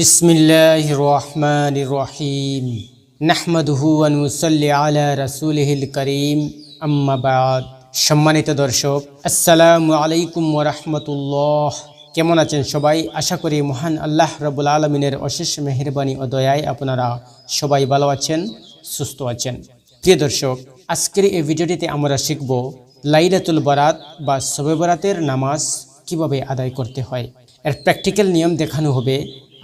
বিসমিল্লাহ রহমান রহিম নাহমদহুয়ান মুসল্লি আলা করিম। আম্মাবাদ সম্মানিত দর্শক, আসসালামু আলাইকুম ওরহমতুল্লাহ কেমন আছেন সবাই? আশা করি মহান আল্লাহ রবুল আলমিনের অশেষ মেহরবানি ও দয়ায় আপনারা সবাই ভালো আছেন, সুস্থ আছেন। প্রিয় দর্শক, আজকের এই ভিডিওটিতে আমরা শিখব লাইলাতুল বরাত বা সবে বরাতের নামাজ কীভাবে আদায় করতে হয়। এর প্র্যাকটিক্যাল নিয়ম দেখানো হবে।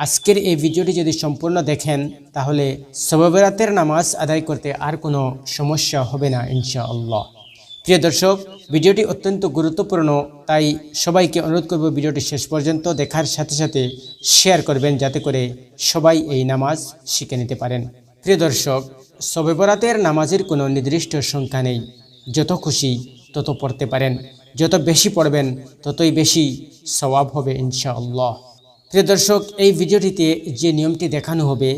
আজকের এই ভিডিওটি যদি সম্পূর্ণ দেখেন, তাহলে শবে বরাতের নামাজ আদায় করতে আর কোনো সমস্যা হবে না, ইনশাআল্লাহ। প্রিয় দর্শক, ভিডিওটি অত্যন্ত গুরুত্বপূর্ণ, তাই সবাইকে অনুরোধ করব ভিডিওটি শেষ পর্যন্ত দেখার সাথে সাথে শেয়ার করবেন, যাতে করে সবাই এই নামাজ শিখে নিতে পারেন। প্রিয় দর্শক শবে বরাতের নামাজের কোনো নির্দিষ্ট সংখ্যা নেই। যত খুশি তত পড়তে পারেন। যত বেশি পড়বেন, ততই বেশি সওয়াব হবে, ইনশাআল্লাহ। প্রিয় দর্শক, এই ভিডিওটিতে যে নিয়মটি দেখানো হবে,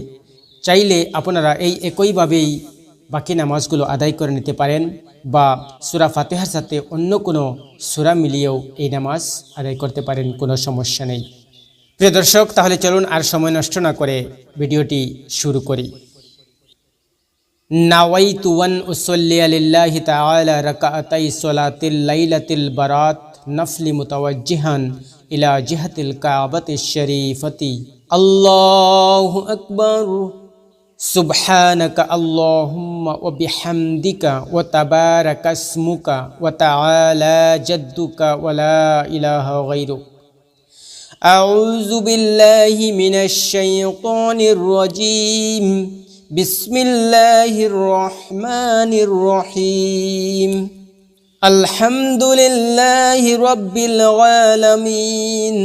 চাইলে আপনারা এই একইভাবেই বাকি নামাজগুলো আদায় করে নিতে পারেন বা সুরা ফাতেহার সাথে অন্য কোনো সুরা মিলিয়েও এই নামাজ আদায় করতে পারেন, কোনো সমস্যা নেই। প্রিয় দর্শক, তাহলে চলুন আর সময় নষ্ট না করে ভিডিওটি শুরু করি। নাওয়াইতু ওয়ান উসল্লিয়া লিল্লাহি তাআলা রাকাতাই সলাতিল লাইলাতিল বারাত নফলি মুতাওয়াজ্জিহান ইলা জিহাতিল কাবাতিশ শরীফতি আল্লাহু আকবার سبحانك اللهم وبحمدك وتبارك اسمك وتعالى جدك ولا إله غيرك أعوذ بالله من الشيطان الرجيم بسم الله الرحمن الرحيم আলহামদুলিল্লাহ রব্বিল আলামিন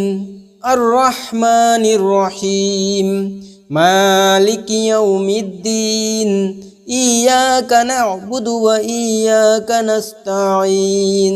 আর রহমানির রহিম মালিক ইয়াউমিদ্দিন ইয়াকা না'বুদু ওয়া ইয়াকা নাস্তাঈন।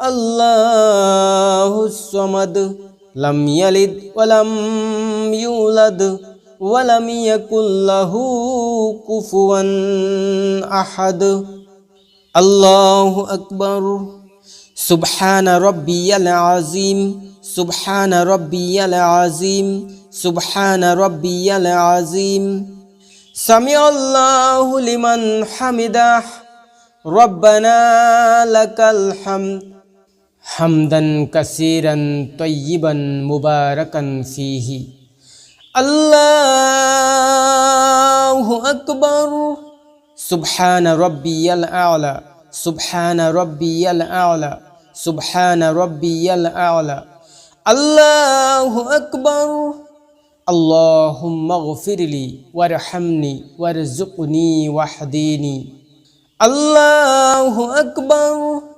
আল্লাহসমাদ লাম ইয়ালিদ ওয়ালাম ইউলাদ ওয়ালাম ইয়াকুল্লাহু কুফুয়ান আহাদ। আল্লাহু আকবার। সুবহান রব্বিয়াল আজিম সুবহান রব্বিয়াল আজিম সুবহান রব্বিয়াল আজিম সামি আল্লাহু লিমান হামিদাহ। রব্বানা লাকাল হামদ। حمدا كثيرا طيبا مباركا فيه. الله أكبر. سبحان ربي الأعلى. سبحان ربي الأعلى. سبحان ربي الأعلى. الله أكبر. اللهم اغفر لي وارحمني وارزقني واهديني الله أكبر.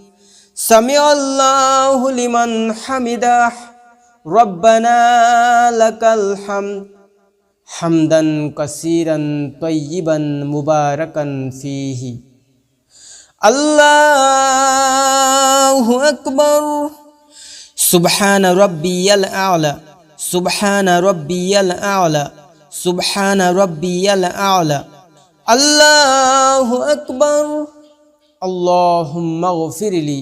সামি আল্লাহ লিমান হামিদাহ, রব্বানা লাকাল হামদ, হামদান কাসিরান তৈবান মুবারাকান ফিহি। আল্লাহ আকবর। সুবহান রব্বিয়াল আলা, সুবহান রব্বিয়াল আলা, সুবহান রব্বিয়াল আলা। আল্লাহ আকবর। আল্লাহুম্মা গফিরলি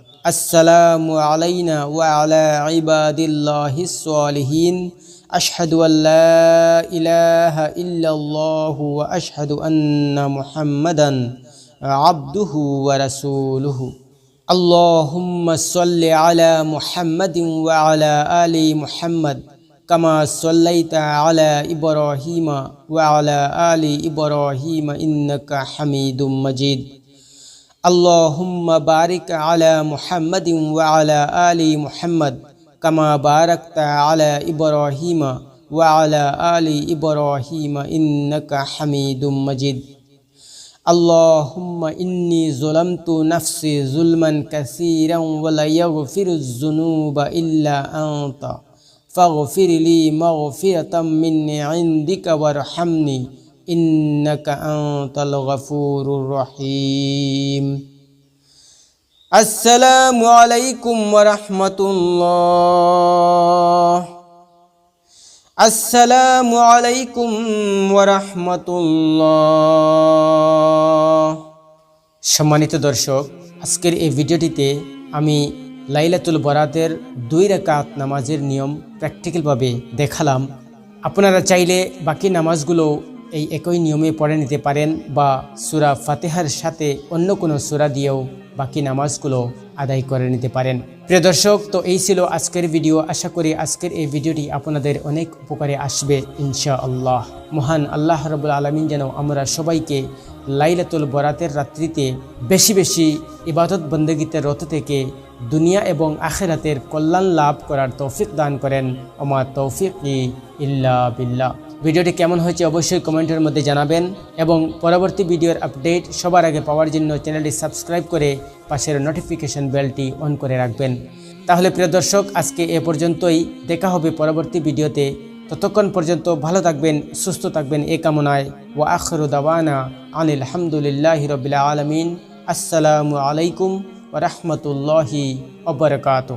আসসালামু আলাইনা ওয়া আলা ইবাদিল্লাহিস সালিহিন আশহাদু আল্লা ইলাহা ইল্লাল্লাহু ওয়া আশহাদু আন্না মুহাম্মাদান আবদুহু ওয়া রাসূলুহু। আল্লাহুম্মা সাল্লি আলা মুহাম্মাদিন ওয়া আলা আলি মুহাম্মাদ, কামা সাল্লাইতা আলা ইব্রাহিমা ওয়া আলা আলি ইব্রাহিমা ইন্নাকা হামিদুম মাজিদ। حميد مجيد اللهم بارك على محمد وعلى آل محمد كما باركت على إبراهيم وعلى آل إبراهيم إنك حميد مجيد اللهم إني ظلمت نفسي ظلما كثيرا ولا يغفر الذنوب إلا أنت فاغفر لي مغفرة مني عندك وارحمني ইন্নাকা আনতাল গাফুরুর রহিম। আসসালামু আলাইকুম ওয়া রাহমাতুল্লাহ। আসসালামু আলাইকুম ওয়া রাহমাতুল্লাহ। সম্মানিত দর্শক, আজকের এই ভিডিওটিতে আমি লাইলাতুল বরাতের দুই রেকাত নামাজের নিয়ম প্র্যাকটিক্যালভাবে দেখালাম। আপনারা চাইলে বাকি নামাজগুলো এই একই নিয়মে পড়ে নিতে পারেন বা সুরা ফাতেহার সাথে অন্য কোনো সুরা দিয়েও বাকি নামাজগুলো আদায় করে নিতে পারেন। প্রিয় দর্শক, তো এই ছিল আজকের ভিডিও। আশা করি আজকের এই ভিডিওটি আপনাদের অনেক উপকারে আসবে ইনশা আল্লাহ মহান আল্লাহ রবুল আলমিন যেন আমরা সবাইকে লাইলাতুল বরাতের রাত্রিতে বেশি বেশি ইবাদত বন্দগীতে রত থেকে দুনিয়া এবং আখেরাতের কল্যাণ লাভ করার তৌফিক দান করেন। ওমা তৌফিক ইল্লা বিল্লাহ। ভিডিওটি কেমন হয়েছে অবশ্যই কমেন্টের মধ্যে জানাবেন এবং পরবর্তী ভিডিওর আপডেট সবার আগে পাওয়ার জন্য চ্যানেলটি সাবস্ক্রাইব করে পাশের নোটিফিকেশন বেলটি অন করে রাখবেন। তাহলে প্রিয় দর্শক, আজকে এ পর্যন্তই। দেখা হবে পরবর্তী ভিডিওতে। ততক্ষণ পর্যন্ত ভালো থাকবেন, সুস্থ থাকবেন এ কামনায়। ও আখরু দাওয়ানা আনিল হামদুলিল্লাহ রবিল আলমিন। আসসালামু আলাইকুম ওরহমতুল্লাহি ওবরকাতু